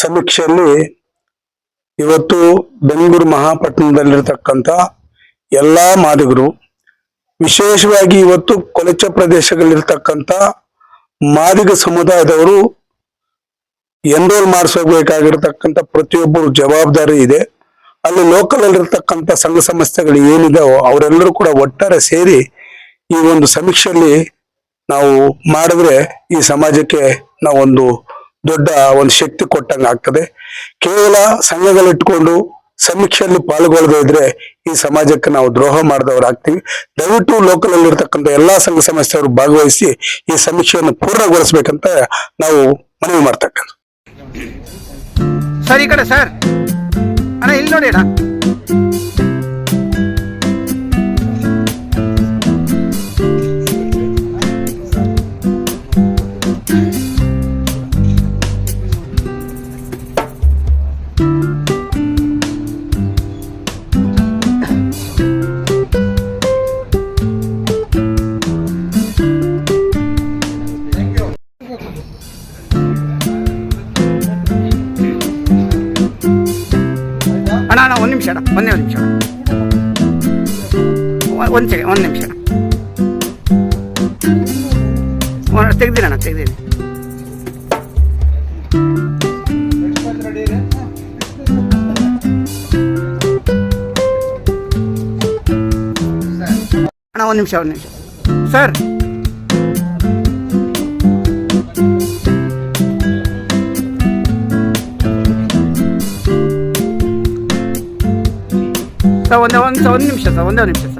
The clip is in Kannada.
ಸಮೀಕ್ಷೆಯಲ್ಲಿ ಇವತ್ತು ಬೆಂಗಳೂರು ಮಹಾಪಟ್ಟಣದಲ್ಲಿರ್ತಕ್ಕಂಥ ಎಲ್ಲಾ ಮಾದಿಗರು, ವಿಶೇಷವಾಗಿ ಇವತ್ತು ಕೊಲೆಚ ಪ್ರದೇಶಗಳಲ್ಲಿರ್ತಕ್ಕಂತ ಮಾದಿಗ ಸಮುದಾಯದವರು ಎನ್ರೋಲ್ ಮಾಡಿಸಬೇಕಾಗಿರ್ತಕ್ಕಂಥ ಪ್ರತಿಯೊಬ್ಬರು ಜವಾಬ್ದಾರಿ ಇದೆ. ಅಲ್ಲಿ ಲೋಕಲ್ ಅಲ್ಲಿರ್ತಕ್ಕಂಥ ಸಂಘ ಸಂಸ್ಥೆಗಳು ಏನಿದಾವೋ ಅವರೆಲ್ಲರೂ ಕೂಡ ಒಟ್ಟಾರೆ ಸೇರಿ ಈ ಒಂದು ಸಮೀಕ್ಷೆಯಲ್ಲಿ ನಾವು ಮಾಡಿದ್ರೆ ಈ ಸಮಾಜಕ್ಕೆ ನಾವೊಂದು ದೊಡ್ಡ ಒಂದು ಶಕ್ತಿ ಕೊಟ್ಟಂಗ ಆಗ್ತದೆ. ಕೇವಲ ಸಂಘಗಳಿಟ್ಕೊಂಡು ಸಮೀಕ್ಷೆಯಲ್ಲಿ ಪಾಲ್ಗೊಳ್ಳದೇ ಇದ್ರೆ ಈ ಸಮಾಜಕ್ಕೆ ನಾವು ದ್ರೋಹ ಮಾಡಿದವರಾಗ್ತೀವಿ ದಯವಿಟ್ಟು ಲೋಕಲ್ ಅಲ್ಲಿರ್ತಕ್ಕಂಥ ಎಲ್ಲಾ ಸಂಘ ಸಂಸ್ಥೆಯವರು ಭಾಗವಹಿಸಿ ಈ ಸಮೀಕ್ಷೆಯನ್ನು ಪೂರ್ಣಗೊಳಿಸಬೇಕಂತ ನಾವು ಮನವಿ ಮಾಡ್ತಕ್ಕಂಥ ಸರ್ ಕಡೆ ಸರ್. ಅಣ್ಣ, ಇಲ್ಲಿ ನೋಡಿ ಅಣ್ಣ ಅಣ್ಣ ಅಣ್ಣ ಒಂದು ನಿಮಿಷ ಅಣ್ಣ ಒಂದೇ ಒಂದು ನಿಮಿಷ ಒಂದು ಸೆಕೆಂಡ್ ಒಂದು ನಿಮಿಷ ಅಣ್ಣ ತೆಗ್ದಿರಿ ಅಣ್ಣ ತೆಗ್ದಿರಿ ಅಣ್ಣ ಒಂದು ನಿಮಿಷ ಒಂದು ನಿಮಿಷ ಸರ್ ಸರ್ ಒಂದೇ ಒಂದು ನಿಮಿಷ ಸರ್ ಒಂದೇ ಒಂದು ನಿಮಿಷ